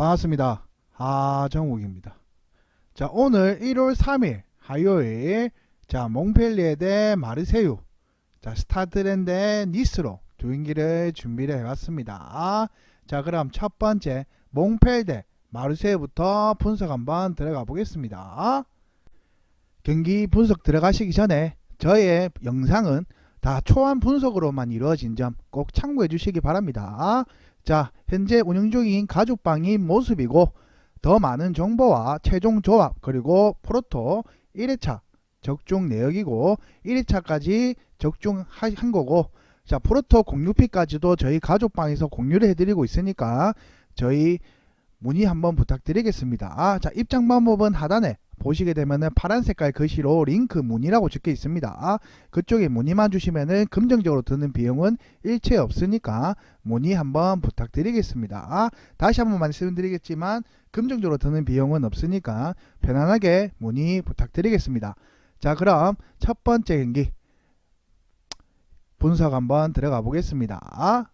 반갑습니다. 하정욱입니다. 자, 오늘 1월 3일 화요일 자, 몽펠리에 대 마르세유 자, 스타트랜드 니스로 두 경기를 준비를 해봤습니다. 자, 그럼 첫 번째 몽펠 대 마르세유부터 분석 한번 들어가 보겠습니다. 경기 분석 들어가시기 전에 저의 영상은 다 초안 분석으로만 이루어진 점 꼭 참고해 주시기 바랍니다. 자, 현재 운영 중인 가죽방인 모습이고 더 많은 정보와 최종 조합 그리고 프로토 1회차 적중 내역이고 1회차까지 적중한 거고 자 프로토 공유피까지도 저희 가족방에서 공유를 해드리고 있으니까 저희 문의 한번 부탁드리겠습니다. 아, 자 입장 방법은 하단에 보시게 되면은 파란 색깔 글씨로 링크 문의라고 적혀 있습니다. 아, 그쪽에 문의만 주시면은 금정적으로 드는 비용은 일체 없으니까 문의 한번 부탁드리겠습니다. 아, 다시 한번 말씀드리겠지만 금정적으로 드는 비용은 없으니까 편안하게 문의 부탁드리겠습니다. 자, 그럼 첫 번째 경기 분석 한번 들어가 보겠습니다.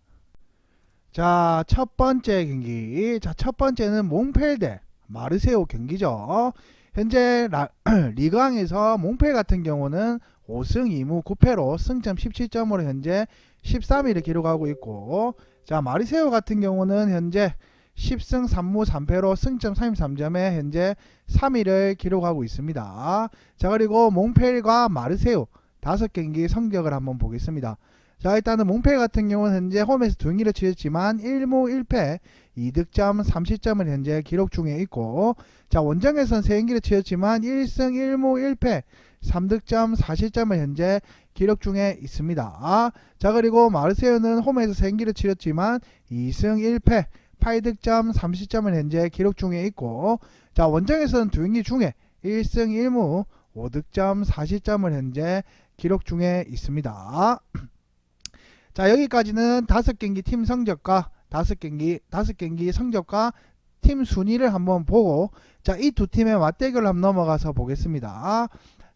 자, 첫 번째 경기. 자, 첫 번째는 몽펠 대 마르세오 경기죠. 현재 라, 리그왕에서 몽펠 같은 경우는 5승 2무 9패로 승점 17점으로 현재 13위를 기록하고 있고 자 마르세오 같은 경우는 현재 10승 3무 3패로 승점 33점에 현재 3위를 기록하고 있습니다. 자 그리고 몽펠과 마르세오 다섯 경기 성적을 한번 보겠습니다. 자 일단은 몽펠 같은 경우는 현재 홈에서 두 경기를 치렀지만 1무 1패 2득점 30점을 현재 기록 중에 있고 자 원정에선 세 경기를 치렀지만 1승 1무 1패 3득점 4실점을 현재 기록 중에 있습니다. 자 그리고 마르세유는 홈에서 세 경기를 치렀지만 2승 1패 8득점 30점을 현재 기록 중에 있고 자 원정에서는 두 경기 중에 1승 1무 5득점 4실점을 현재 기록 중에 있습니다. 자 여기까지는 다섯 경기 팀 성적과 다섯 경기 다섯 경기 성적과 팀 순위를 한번 보고 자 이 두 팀의 맞대결을 한번 넘어가서 보겠습니다.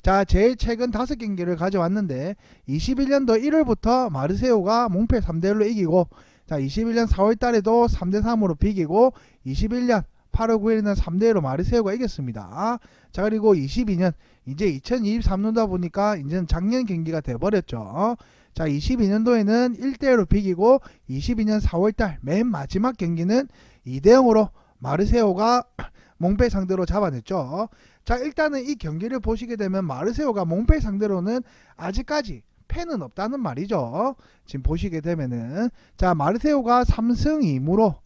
자 제일 최근 다섯 경기를 가져왔는데 21년도 1월부터 마르세오가 몽페 3대1로 이기고 자 21년 4월 달에도 3대3으로 비기고 21년 8월 9일에는 3대1로 마르세오가 이겼습니다. 자 그리고 22년 이제 2023년도다 보니까 이제는 작년 경기가 돼버렸죠. 자 22년도에는 1대1로 비기고 22년 4월달 맨 마지막 경기는 2대0으로 마르세오가 몽페 상대로 잡아냈죠. 자 일단은 이 경기를 보시게 되면 마르세오가 몽페 상대로는 아직까지 패는 없다는 말이죠. 지금 보시게 되면은 자 마르세오가 3승 2무로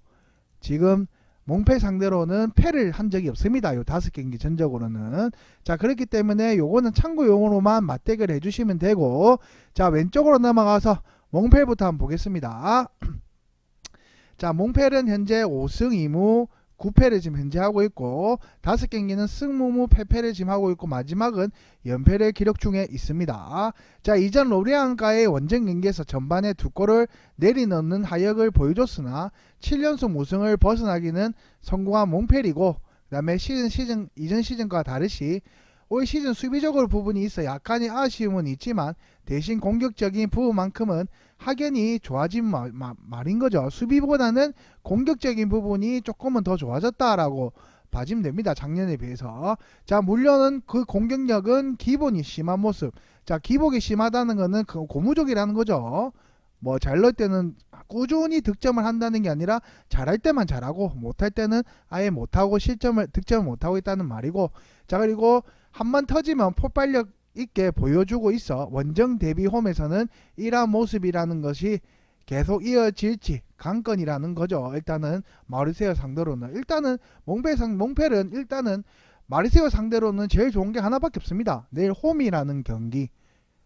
지금 몽페 상대로는 패를 한 적이 없습니다. 요 다섯 경기 전적으로는. 자, 그렇기 때문에 요거는 참고용으로만 맞대결 해주시면 되고, 자, 왼쪽으로 넘어가서 몽펠부터 한번 보겠습니다. 자, 몽펠은 현재 5승 2무 9패를 지금 현재 하고 있고, 다섯 경기는 승무무 패패를 지금 하고 있고, 마지막은 연패를 기록 중에 있습니다. 자, 이전 로리안과의 원정 경기에서 전반에 두 골을 내리넣는 하역을 보여줬으나 7연속 무승을 벗어나기는 성공한 몽펠이고 그 다음에 시즌 시즌 이전 시즌과 다르시 올 시즌 수비적으로 부분이 있어 약간의 아쉬움은 있지만 대신 공격적인 부분만큼은 확연히 좋아진 마, 마, 말인 거죠. 수비보다는 공격적인 부분이 조금은 더 좋아졌다라고 봐주면 됩니다. 작년에 비해서. 자, 물론은 그 공격력은 기본이 심한 모습. 자, 기복이 심하다는 거는 그 고무적이라는 거죠. 뭐잘 넣을 때는 꾸준히 득점을 한다는 게 아니라 잘할 때만 잘하고 못할 때는 아예 못하고 실점을 득점을 못하고 있다는 말이고 자 그리고 한 번 터지면 폭발력 있게 보여주고 있어 원정 대비 홈에서는 이러한 모습이라는 것이 계속 이어질지 관건이라는 거죠. 일단은 마르세유 상대로는. 일단은 몽페상 몽펠은 일단은 마르세유 상대로는 제일 좋은 게 하나밖에 없습니다. 내일 홈이라는 경기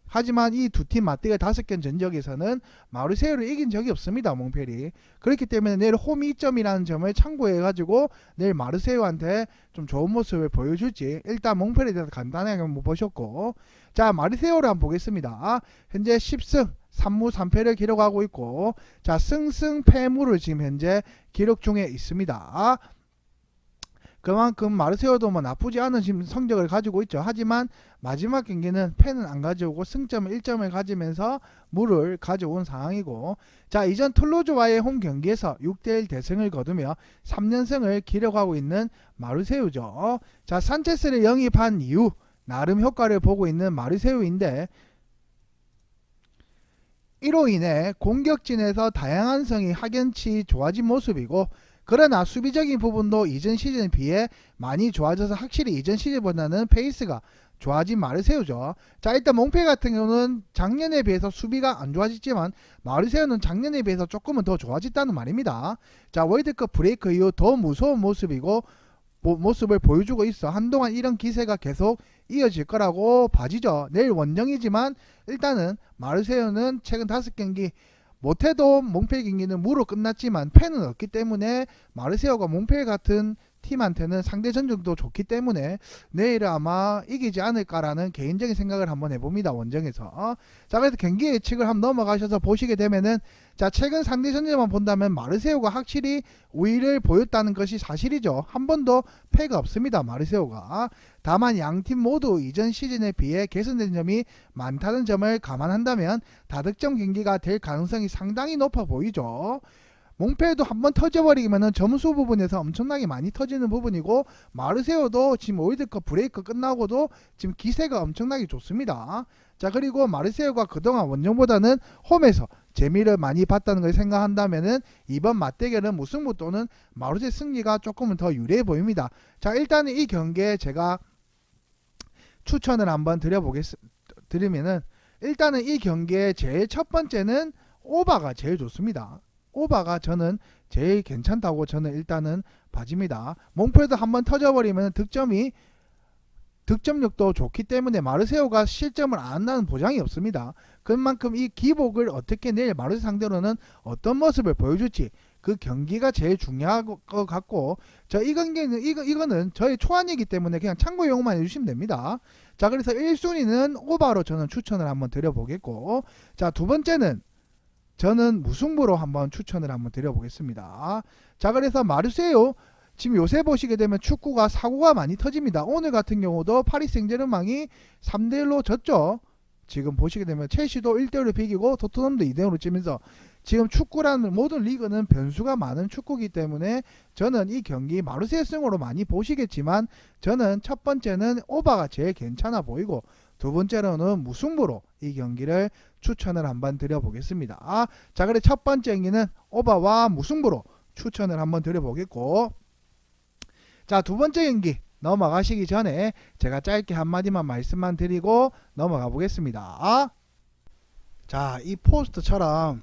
하지만 이 두 팀 맞대결 다섯 경 전적에서는 마르세유를 이긴 적이 없습니다. 몽펠이. 그렇기 때문에 내일 홈 2점이라는 점을 참고해 가지고 내일 마르세유한테 좀 좋은 모습을 보여줄지 일단 몽펠에 대해서 간단하게 한번 보셨고 자 마르세유를 한번 보겠습니다. 현재 10승 3무 3패를 기록하고 있고 자 승승패무를 지금 현재 기록 중에 있습니다. 그만큼 마르세오도 뭐 나쁘지 않은 성적을 가지고 있죠. 하지만 마지막 경기는 펜은 안 가져오고 승점 1점을 가지면서 물을 가져온 상황이고 자 이전 툴로즈와의 홈 경기에서 6대1 대승을 거두며 3연승을 기록하고 있는 마르세유죠. 자 산체스를 영입한 이후 나름 효과를 보고 있는 마르세유인데 이로 인해 공격진에서 다양한 성이 확연치 좋아진 모습이고 그러나 수비적인 부분도 이전 시즌에 비해 많이 좋아져서 확실히 이전 시즌보다는 페이스가 좋아진 마르세유죠. 자 일단 몽페 같은 경우는 작년에 비해서 수비가 안 좋아졌지만 마르세유는 작년에 비해서 조금은 더 좋아졌다는 말입니다. 자 월드컵 브레이크 이후 더 무서운 모습이고 모, 모습을 보여주고 있어 한동안 이런 기세가 계속 이어질 거라고 봐지죠. 내일 원정이지만 일단은 마르세유는 최근 다섯 경기 못해도 몽페 경기는 무로 끝났지만 팬은 없기 때문에 마르세유가 몽페 같은 팀한테는 상대 전적도 좋기 때문에 내일은 아마 이기지 않을까라는 개인적인 생각을 한번 해봅니다 원정에서. 자 그래서 경기 예측을 한번 넘어가셔서 보시게 되면은 자 최근 상대 전적만 본다면 마르세유가 확실히 우위를 보였다는 것이 사실이죠. 한 번도 패가 없습니다 마르세유가. 다만 양팀 모두 이전 시즌에 비해 개선된 점이 많다는 점을 감안한다면 다득점 경기가 될 가능성이 상당히 높아 보이죠 몽페도 한번 터져버리면은 점수 부분에서 엄청나게 많이 터지는 부분이고 마르세오도 지금 월드컵 브레이크 끝나고도 지금 기세가 엄청나게 좋습니다. 자 그리고 마르세오가 그동안 원정보다는 홈에서 재미를 많이 봤다는 걸 생각한다면은 이번 맞대결은 무승부 또는 마르세 승리가 조금은 더 유리해 보입니다. 자 일단은 이 경기에 제가 추천을 한번 드려보겠 드리면은 일단은 이 경기의 제일 첫 번째는 오바가 제일 좋습니다. 오바가 저는 제일 괜찮다고 저는 일단은 봐집니다. 몽표도 한번 터져버리면 득점이 득점력도 좋기 때문에 마르세오가 실점을 안 한다는 보장이 없습니다. 그만큼 이 기복을 어떻게 내일 마르세 상대로는 어떤 모습을 보여줄지 그 경기가 제일 중요할 것 같고 저 이 경기는 이거 이거는 저의 초안이기 때문에 그냥 참고용만 해주시면 됩니다. 자 그래서 1순위는 오바로 저는 추천을 한번 드려보겠고 자 두 번째는 저는 무승부로 한번 추천을 한번 드려보겠습니다. 자 그래서 마르세유 지금 요새 보시게 되면 축구가 사고가 많이 터집니다. 오늘 같은 경우도 파리 생제르맹이 3대 1로 졌죠. 지금 보시게 되면 첼시도 1대 1로 비기고 토트넘도 2대0로 지면서 지금 축구라는 모든 리그는 변수가 많은 축구이기 때문에 저는 이 경기 마르세유 승으로 많이 보시겠지만 저는 첫 번째는 오바가 제일 괜찮아 보이고 두 번째로는 무승부로 이 경기를 추천을 한번 드려보겠습니다. 아, 자, 그래 첫 번째 경기는 오바와 무승부로 추천을 한번 드려보겠고, 자, 두 번째 경기 넘어가시기 전에 제가 짧게 한마디만 말씀만 드리고 넘어가 보겠습니다. 자, 이 포스트처럼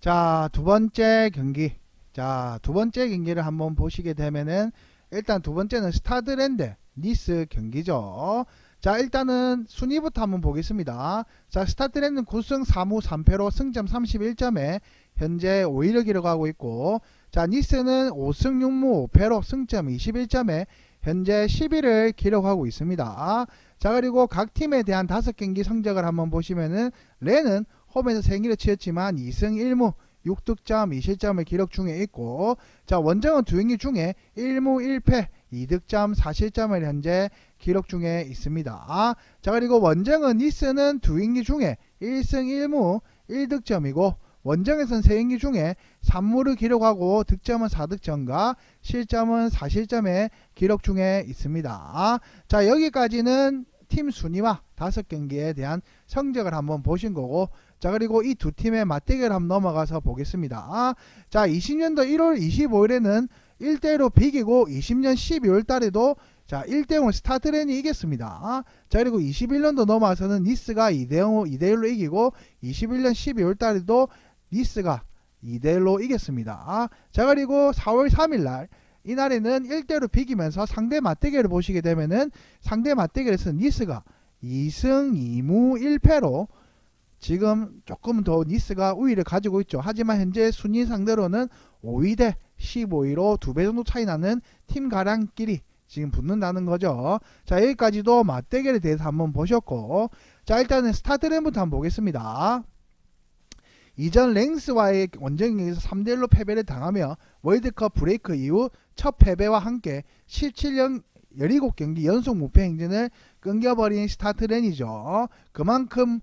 자, 두 번째 경기. 자, 두 번째 경기를 한번 보시게 되면은 일단 두 번째는 스타드랜드 니스 경기죠. 자 일단은 순위부터 한번 보겠습니다. 자 스타트랜드는 9승 3무 3패로 승점 31점에 현재 5위를 기록하고 있고 자 니스는 5승 6무 5패로 승점 21점에 현재 10위를 기록하고 있습니다. 자 그리고 각 팀에 대한 5경기 성적을 한번 보시면은 레는 홈에서 생일을 치렀지만 2승 1무 6득점 2실점을 기록 중에 있고 자 원정은 두 경기 중에 1무 1패 2득점 4실점을 현재 기록 중에 있습니다. 자 그리고 원정은 니스는 두 경기 중에 1승 1무 1득점이고 원정에선 세 경기 중에 3무를 기록하고 득점은 4득점과 실점은 4실점에 기록 중에 있습니다. 자 여기까지는 팀 순위와 다섯 경기에 대한 성적을 한번 보신 거고 자 그리고 이 두 팀의 맞대결 한번 넘어가서 보겠습니다. 자 20년도 1월 25일에는 1대1로 비기고 20년 12월 달에도 자 1대0 스타트렌이 이겼습니다. 자 그리고 21년도 넘어와서는 니스가 2대0 2대1로 이기고 21년 12월 달에도 니스가 2대1로 이겼습니다. 자 그리고 4월 3일 날 이날에는 1대로 비기면서 상대 맞대결을 보시게 되면은 상대 맞대결에서 니스가 2승 2무 1패로 지금 조금 더 니스가 우위를 가지고 있죠. 하지만 현재 순위 상대로는 5위 대 15위로 두 배 정도 차이 나는 팀 가량끼리 지금 붙는다는 거죠. 자 여기까지도 맞대결에 대해서 한번 보셨고 자 일단은 스타트램부터 한번 보겠습니다. 이전 랭스와의 원정에서 3대1로 패배를 당하며 월드컵 브레이크 이후 첫 패배와 함께 17년 17경기 연속 무패 행진을 끊겨버린 스타트렌이죠. 그만큼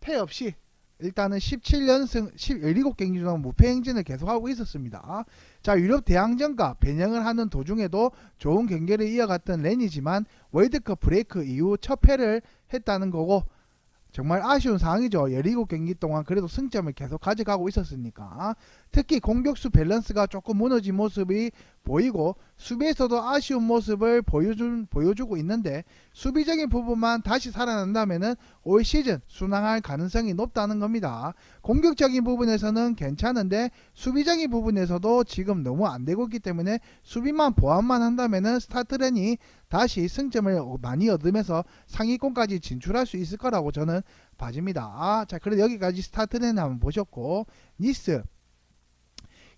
패 없이 일단은 17연승 17경기 동안 무패 행진을 계속하고 있었습니다. 자 유럽 대항전과 변형을 하는 도중에도 좋은 경기를 이어갔던 렌이지만 월드컵 브레이크 이후 첫 패를 했다는 거고 정말 아쉬운 상황이죠. 17경기 동안 그래도 승점을 계속 가져가고 있었으니까. 특히 공격수 밸런스가 조금 무너진 모습이 보이고 수비에서도 아쉬운 모습을 보여준, 보여주고 있는데 수비적인 부분만 다시 살아난다면 올 시즌 순항할 가능성이 높다는 겁니다. 공격적인 부분에서는 괜찮은데 수비적인 부분에서도 지금 너무 안 되고 있기 때문에 수비만 보완만 한다면 스타트렌이 다시 승점을 많이 얻으면서 상위권까지 진출할 수 있을 거라고 저는 봐집니다. 아, 자, 그래도 여기까지 스타트렌 한번 보셨고 니스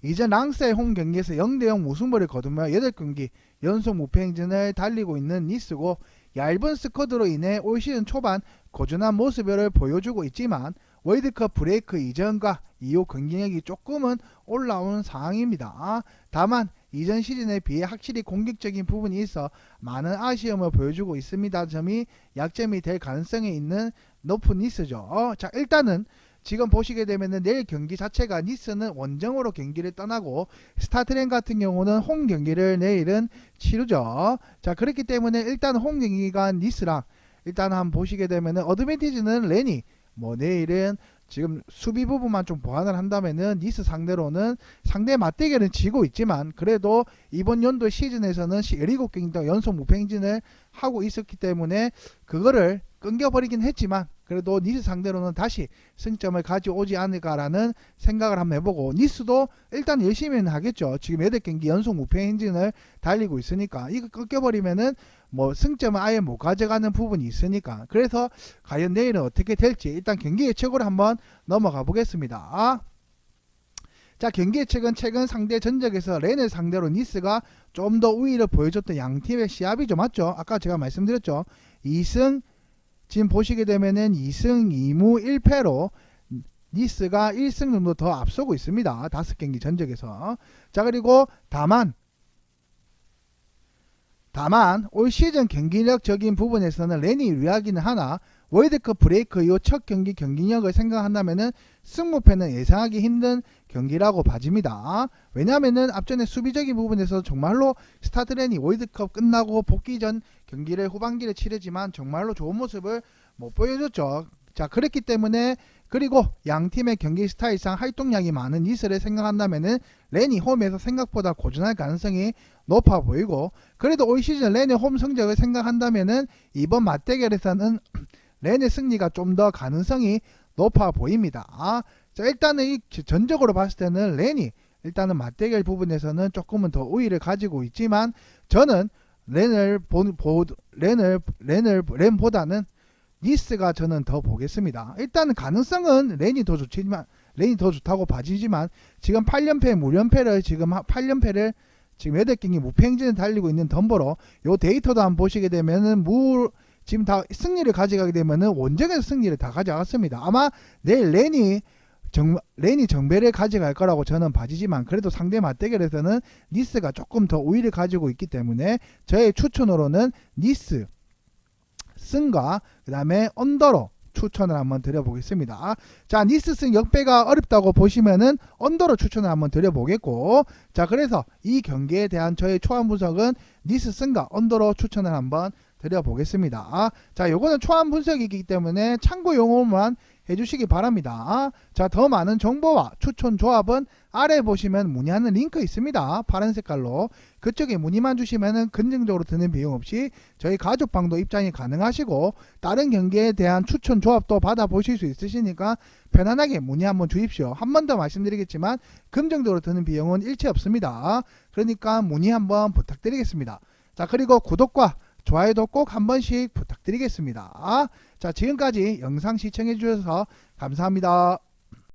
이전 랑스의 홈 경기에서 0대0 무승부를 거두며 8경기 연속 무패 행진을 달리고 있는 니스고 얇은 스쿼드로 인해 올 시즌 초반 고전한 모습을 보여주고 있지만 월드컵 브레이크 이전과 이후 경기력이 조금은 올라온 상황입니다. 다만 이전 시즌에 비해 확실히 공격적인 부분이 있어 많은 아쉬움을 보여주고 있습니다. 점이 약점이 될 가능성이 있는 높은 니스죠. 자 일단은 지금 보시게 되면은 내일 경기 자체가 니스는 원정으로 경기를 떠나고 스타트렌 같은 경우는 홈 경기를 내일은 치르죠. 자 그렇기 때문에 일단 홈 경기가 니스랑 일단 한번 보시게 되면은 어드밴티지는 레니 뭐 내일은 지금 수비 부분만 좀 보완을 한다면은 니스 상대로는 상대 맞대결은 지고 있지만 그래도 이번 연도 시즌에서는 17경기 동안 연속 무패 행진을 하고 있었기 때문에 그거를 끊겨버리긴 했지만 그래도 니스 상대로는 다시 승점을 가져오지 않을까라는 생각을 한번 해보고 니스도 일단 열심히는 하겠죠. 지금 8경기 연속 무패 행진을 달리고 있으니까 이거 끊겨버리면은 뭐 승점을 아예 못 가져가는 부분이 있으니까 그래서 과연 내일은 어떻게 될지 일단 경기 예측으로 한번 넘어가 보겠습니다. 자 경기 예측은 최근 상대 전적에서 렌을 상대로 니스가 좀 더 우위를 보여줬던 양 팀의 시합이죠 맞죠? 아까 제가 말씀드렸죠 2승 지금 보시게 되면은 2승 2무 1패로 니스가 1승 정도 더 앞서고 있습니다. 다섯 경기 전적에서. 자, 그리고 다만 다만 올 시즌 경기력적인 부분에서는 렌이 유리하기는 하나 월드컵 브레이크 이후 첫 경기 경기력을 생각한다면은 승무패는 예상하기 힘든 경기라고 봐집니다. 왜냐하면은 앞전에 수비적인 부분에서 정말로 스타트렌이 월드컵 끝나고 복귀 전 경기를 후반기를 치르지만 정말로 좋은 모습을 못 보여줬죠. 자 그렇기 때문에 그리고 양 팀의 경기 스타일상 활동량이 많은 이스를 생각한다면은 렌이 홈에서 생각보다 고전할 가능성이 높아 보이고 그래도 올 시즌 렌의 홈 성적을 생각한다면은 이번 맞대결에서는 렌의 승리가 좀 더 가능성이 높아 보입니다. 아, 자 일단은 이 전적으로 봤을 때는 렌이 일단은 맞대결 부분에서는 조금은 더 우위를 가지고 있지만 저는 렌을 보, 보 렌을 렌을 렌보다는 니스가 저는 더 보겠습니다. 일단은 가능성은 렌이 더 좋지만 렌이 더 좋다고 봐지지만 지금 8연패 무연패를 지금 8연패를 지금 8경기 무패 행진을 달리고 있는 덤버로 요 데이터도 한번 보시게 되면은 무 지금 다 승리를 가져가게 되면은 원정에서 승리를 다 가져갔습니다. 아마 내일 렌이 정, 렌이 정배를 가져갈 거라고 저는 봐지지만 그래도 상대 맞대결에서는 니스가 조금 더 우위를 가지고 있기 때문에 저의 추천으로는 니스 승과 그 다음에 언더로 추천을 한번 드려보겠습니다. 자, 니스승 역배가 어렵다고 보시면은 언더로 추천을 한번 드려보겠고, 자, 그래서 이 경기에 대한 저의 초안 분석은 니스승과 언더로 추천을 한번 드려보겠습니다. 자, 요거는 초안 분석이기 때문에 참고 용어만 해주시기 바랍니다. 자, 더 많은 정보와 추천 조합은 아래 보시면 문의하는 링크 있습니다. 파란 색깔로 그쪽에 문의만 주시면은 긍정적으로 드는 비용 없이 저희 가족방도 입장이 가능하시고 다른 경기에 대한 추천 조합도 받아보실 수 있으시니까 편안하게 문의 한번 주십시오. 한 번 더 말씀드리겠지만 긍정적으로 드는 비용은 일체 없습니다. 그러니까 문의 한번 부탁드리겠습니다. 자, 그리고 구독과 좋아요도 꼭 한 번씩 부탁드리겠습니다. 자, 지금까지 영상 시청해 주셔서 감사합니다.